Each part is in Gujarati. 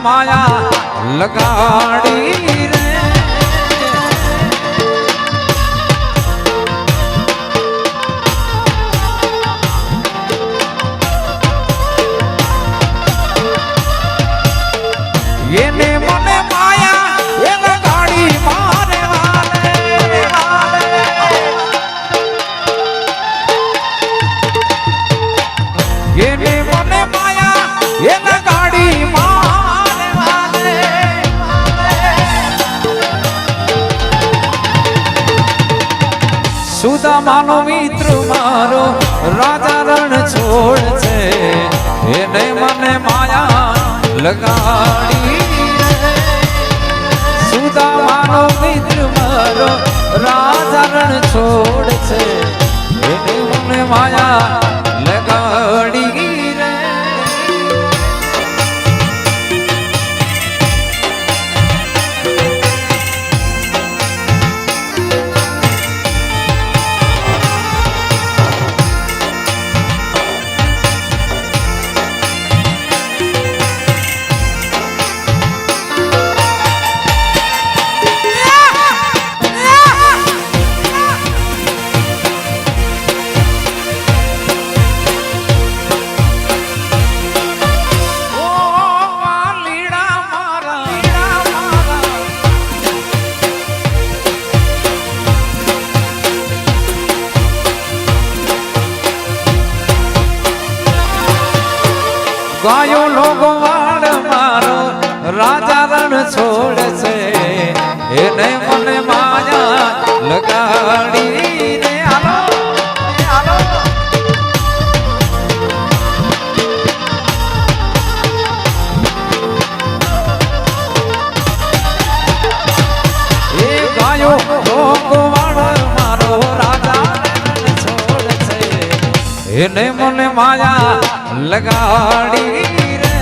માયા લગાડી સુદામાનો મિત્ર મારો રાજા રણ છોડ છે એને મને માયા લગાડી ગાયો લોગો વાળ મારો રાજા રણ છોડ છે એને મને માયા એને મને માયા લગાડી રે.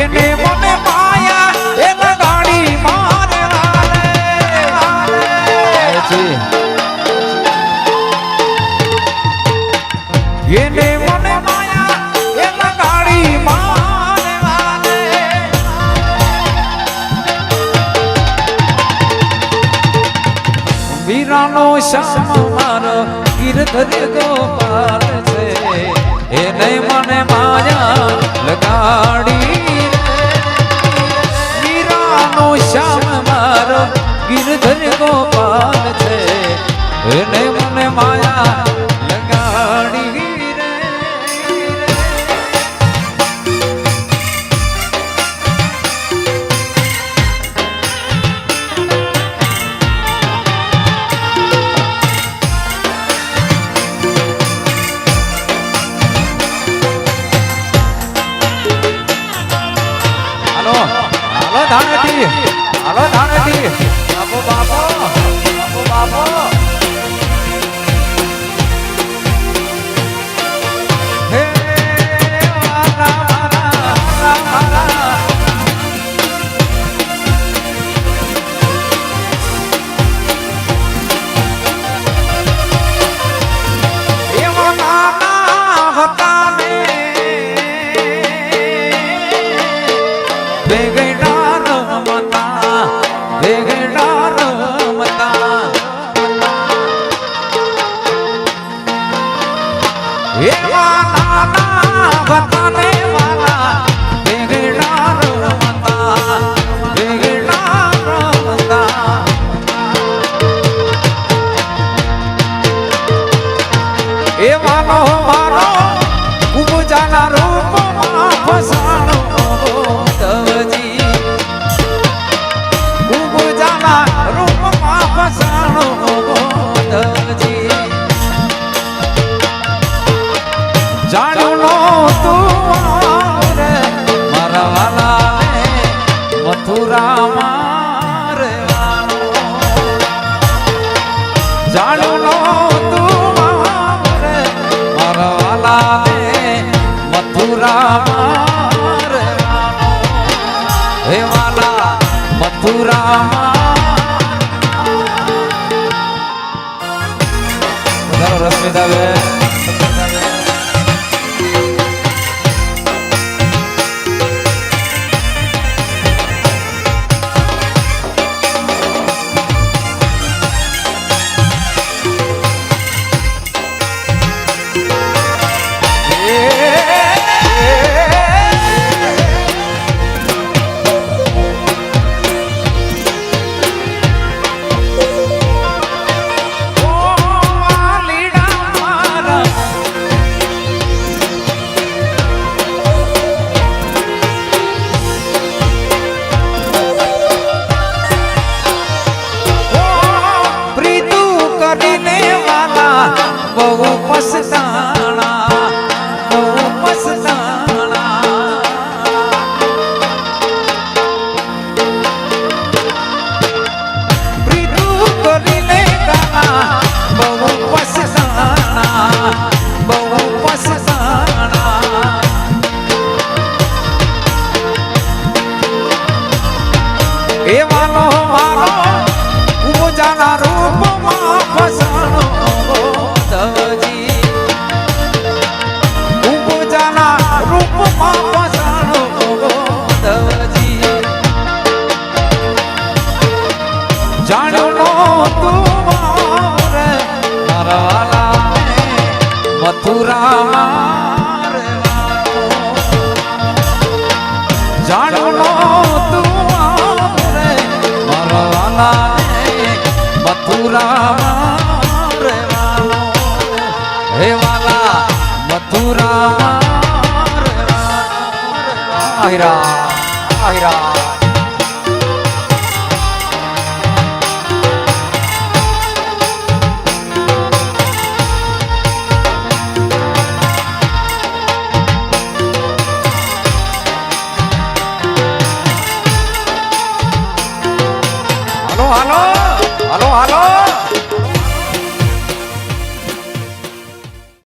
એને મને વીરાનો શ્યામ મારો ગીરધર ગોપાલ છે. એને મને માયા લગાડી હાલો હાલો ધાણેટી હાલો ધાણેટી બાપો બાપો બાપો બાપો. રશ્મિતાબેન મથુરા જાણો તું મરવાલા મથુરા હે વાલા મથુરા આહિરા આહિરા